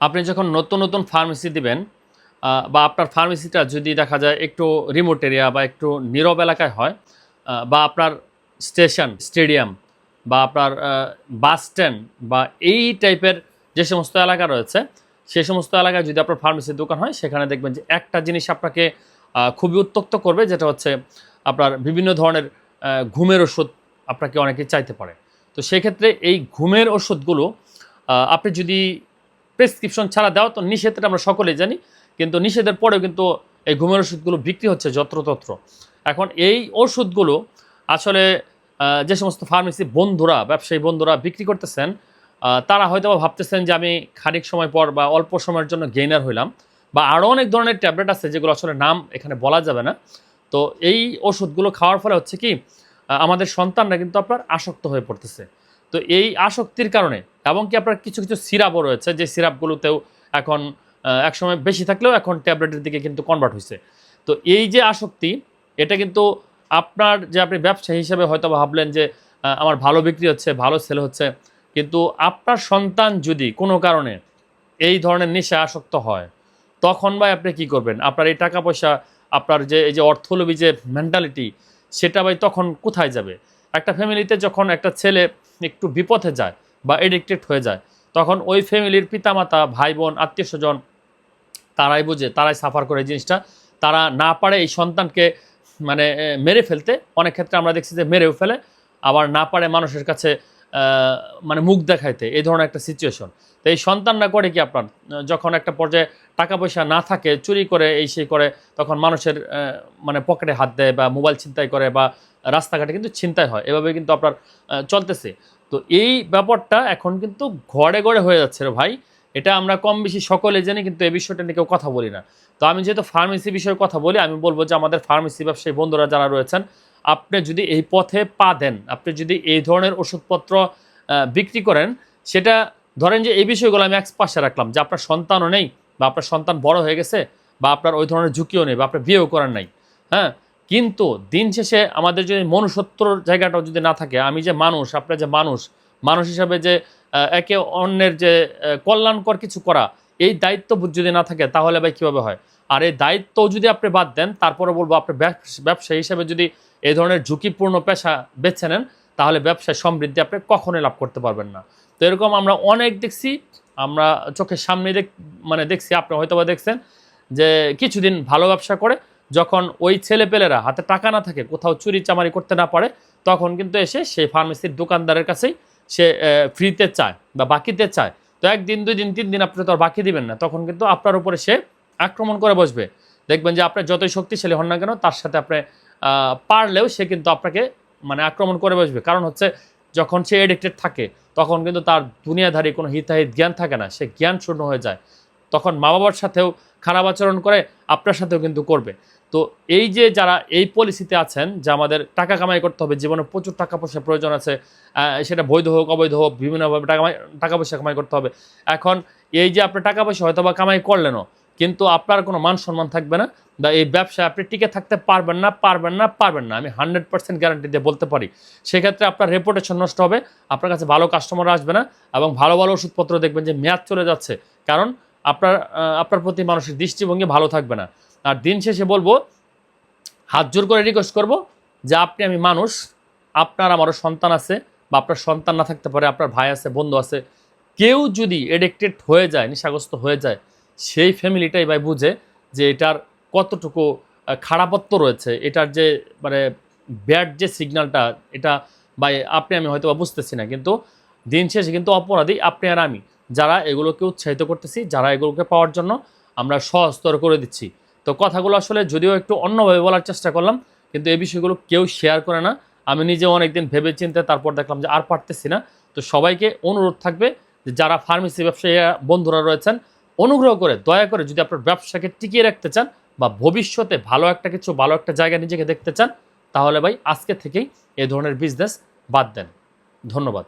আপনি যখন নতুন নতুন ফার্মেসি দিবেন বা আপনার ফার্মেসিটা যদি দেখা যায় একটু রিমোট এরিয়া বা একটু নীরব এলাকায় হয় বা আপনার স্টেশন স্টেডিয়াম বা আপনার বাস স্ট্যান্ড বা এই টাইপের যে সমস্ত এলাকা রয়েছে সেই সমস্ত এলাকায় যদি আপনার ফার্মেসির দোকান হয়, সেখানে দেখবেন যে একটা জিনিস আপনাকে খুবই উত্তক্ত করবে, যেটা হচ্ছে আপনার বিভিন্ন ধরনের ঘুমের ওষুধ আপনাকে অনেকে চাইতে পারে। তো সেক্ষেত্রে এই ঘুমের ওষুধগুলো আপনি যদি প্রেসক্রিপশন ছাড়া দেওয়া তো নিষেধটা আমরা সকলেই জানি। কিন্তু নিষেধের পরেও কিন্তু এই ঘুমের ওষুধগুলো বিক্রি হচ্ছে যত্রতত্র। এখন এই ওষুধগুলো আসলে যে সমস্ত ফার্মেসি বন্ধুরা, ব্যবসায়ী বন্ধুরা বিক্রি করতেছেন তারা হয়তো ভাবতেছেন যে আমি খানিক সময় পর বা অল্প সময়ের জন্য গেইনার হইলাম বা আরও অনেক ধরনের ট্যাবলেট আছে যেগুলো আসলে নাম এখানে বলা যাবে না। তো এই ওষুধগুলো খাওয়ার ফলে হচ্ছে কি আমাদের সন্তানরা কিন্তু আপনার আসক্ত হয়ে পড়তেছে। তো এই আসক্তির কারণে এবং কি আপনার কিছু কিছু সিরাপও রয়েছে, যে সিরাপগুলোতেও এখন একসময় বেশি থাকলেও এখন ট্যাবলেটের দিকে কিন্তু কনভার্ট হয়েছে তো এই যে আসক্তি, এটা কিন্তু আপনার যে আপনি ব্যবসা হিসেবে হয়তো ভাবলেন যে আমার ভালো বিক্রি হচ্ছে, ভালো সেল হচ্ছে, কিন্তু আপনার সন্তান যদি কোনো কারণে এই ধরনের নেশা আসক্ত হয়, তখন ভাই আপনি কি করবেন? আপনার এই টাকা পয়সা, আপনার যে, এই যে অর্থলোভী যে মেন্টালিটি সেটা ভাই তখন কোথায় যাবে? একটা ফ্যামিলিতে যখন একটা ছেলে একটু বিপথে যায় বা এডিক্টেড হয়ে যায়, তখন ওই ফ্যামিলির পিতামাতা ভাই বোন আত্মীয় স্বজন তারাই বোঝে, তারাই সাফার করে জিনিসটা। তারা না পারে এই সন্তানকে মানে মেরে ফেলতে। অনেক ক্ষেত্রে আমরা দেখছি যে মেরেও ফেলে, আবার না পারে মানুষের কাছে মানে মুখ দেখাইতে। এই ধরনের একটা সিচুয়েশন তো এই সন্তান না করে কি আপনার? যখন একটা পর্যায়ে টাকা পয়সা না থাকে, চুরি করে, এই সেই করে, তখন মানুষের মানে পকেটে হাত দেয় বা মোবাইল ছিনতাই করে বা রাস্তাঘাটে কিন্তু ছিনতাই হয়। এভাবে কিন্তু আপনার চলতেছে। তো এই ব্যাপারটা এখন কিন্তু ঘরে ঘরে হয়ে যাচ্ছে রে ভাই। এটা আমরা কম বেশি সকলে জানি, কিন্তু এই বিষয়টা নিয়ে কেউ কথা বলি না। তো আমি যেহেতু ফার্মেসি বিষয়ে কথা বলি, আমি বলব যে আমাদের ফার্মেসি ব্যবসায়ী বন্ধুরা যারা রয়েছেন, আপনি যদি এই পথে পা দেন, আপনি যদি এই ধরনের ওষুধপত্র বিক্রি করেন, সেটা ধরেন যে এই বিষয়গুলো আমি এক পাশে রাখলাম, যে আপনার সন্তানও নেই, বা আপনার সন্তান বড় হয়ে গেছে, বা আপনার ওই ধরনের ঝুঁকিও নেই, বা আপনার বিয়েও করার নাই। হ্যাঁ? কিন্তু দিন শেষে আমাদের যদি মনুষ্যত্বর জায়গাটাও যদি না থাকে, আমি যে মানুষ আপনার যে মানুষ মানুষ হিসাবে যে একে অন্যের যে কল্যাণকর কিছু করা, এই দায়িত্ববোধ যদি না থাকে, তাহলে ভাই কীভাবে হয়? আর এই দায়িত্ব যদি আপনি বাদ দেন তারপরে বলব আপনি ব্যবসা হিসেবে যদি এই ধরনের ঝুঁকিপূর্ণ পেশা বেছে নেন, তাহলে ব্যবসায় সমৃদ্ধি আপনি কখনোই লাভ করতে পারবেন না। তো এরকম আমরা অনেক দেখছি, আমরা চোখের সামনে দেখ মানে দেখছি, আপনি হয়তো বা দেখছেন যে, কিছুদিন ভালো ব্যবসা করে যখন ওই ছেলেপেলেরা হাতে টাকা না থাকে, কোথাও চুরি চামারি করতে না পারে, তখন কিন্তু এসে সেই ফার্মেসির দোকানদারের কাছেই সে ফ্রিতে চায় বা বাকিতে চায়। তো একদিন দুই দিন তিন দিন আপনি তো আর বাকি দিবেন না। তখন কিন্তু আপনার উপরে সে আক্রমণ করে বসবে। দেখবেন যে আপনার যতই শক্তিশালী হন না কেন, তার সাথে আপনি পারলেও সে কিন্তু আপনাকে মানে আক্রমণ করে বসবে। কারণ হচ্ছে যখন সে এডিক্টেড থাকে, তখন কিন্তু তার দুনিয়াধারী কোনো হিতাহিত জ্ঞান থাকে না। সে জ্ঞান শূন্য হয়ে যায়। তখন মা বাবার সাথেও খারাপ আচরণ করে, আপনার সাথেও কিন্তু করবে। তো এই যে যারা এই পলিসিতে আছেন, যে আমাদের টাকা কামাই করতে হবে, জীবনে প্রচুর টাকা পয়সা প্রয়োজন আছে সেটা বৈধ হোক, অবৈধ হোক, বিভিন্নভাবে টাকা টাকা পয়সা কামাই করতে হবে। এখন এই যে আপনি টাকা পয়সা হয়তো বা কামাই করলেনও, কিন্তু আপনার কোনো মান সম্মান থাকবে না, বা এই ব্যবসায় আপনি টিকে থাকতে পারবেন না পারবেন না পারবেন না। আমি হান্ড্রেড পার্সেন্ট গ্যারান্টি দিয়ে বলতে পারি। সেক্ষেত্রে আপনার রেপুটেশন নষ্ট হবে, আপনার কাছে ভালো কাস্টমার আসবে না, এবং ভালো ভালো ওষুধপত্র দেখবেন যে মেয়াদ চলে যাচ্ছে। কারণ আপনার আপনার প্রতি মানুষের দৃষ্টিভঙ্গি ভালো থাকবে না। আর দিন শেষে বলব, হাত জোর করে রিকোয়েস্ট করব যে আপনি আমি মানুষ, আপনার আমারও সন্তান আছে বা আপনার সন্তান না থাকতে পারে, আপনার ভাই আছে, বন্ধু আছে, কেউ যদি এডিক্টেড হয়ে যায়, নেশাগ্রস্ত হয়ে যায়, সেই ফ্যামিলিটাই ভাই বুঝে যে এটার কতটুকু খারাপত্ব রয়েছে, এটার যে মানে ব্যাড যে সিগন্যালটা এটা বা আপনি আমি হয়তো বুঝতেছি না, কিন্তু দিন শেষে কিন্তু অপরাধী আপনি আর আমি, যারা এগুলোকে উৎসাহিত করতেছি, যারা এগুলোকে পাওয়ার জন্য আমরা সহস্তর করে দিচ্ছি। তো কথাগুলো আসলে যদিও একটু অন্যভাবে বলার চেষ্টা করলাম, কিন্তু এই বিষয়গুলো কেউ শেয়ার করে না। আমি নিজে অনেকদিন ভেবে চিন্তে তারপর দেখলাম যে আর পারতেছি না। তো সবাইকে অনুরোধ থাকবে যে যারা ফার্মেসি ব্যবসায়ী বন্ধুরা রয়েছেন, অনুগ্রহ করে, দয়া করে যদি আপনার ব্যবসাকে টিকিয়ে রাখতে চান বা ভবিষ্যতে ভালো একটা কিছু, ভালো একটা জায়গায় নিজেকে দেখতে চান, তাহলে ভাই আজকে থেকেই এই ধরনের বিজনেস বাদ দেন। ধন্যবাদ।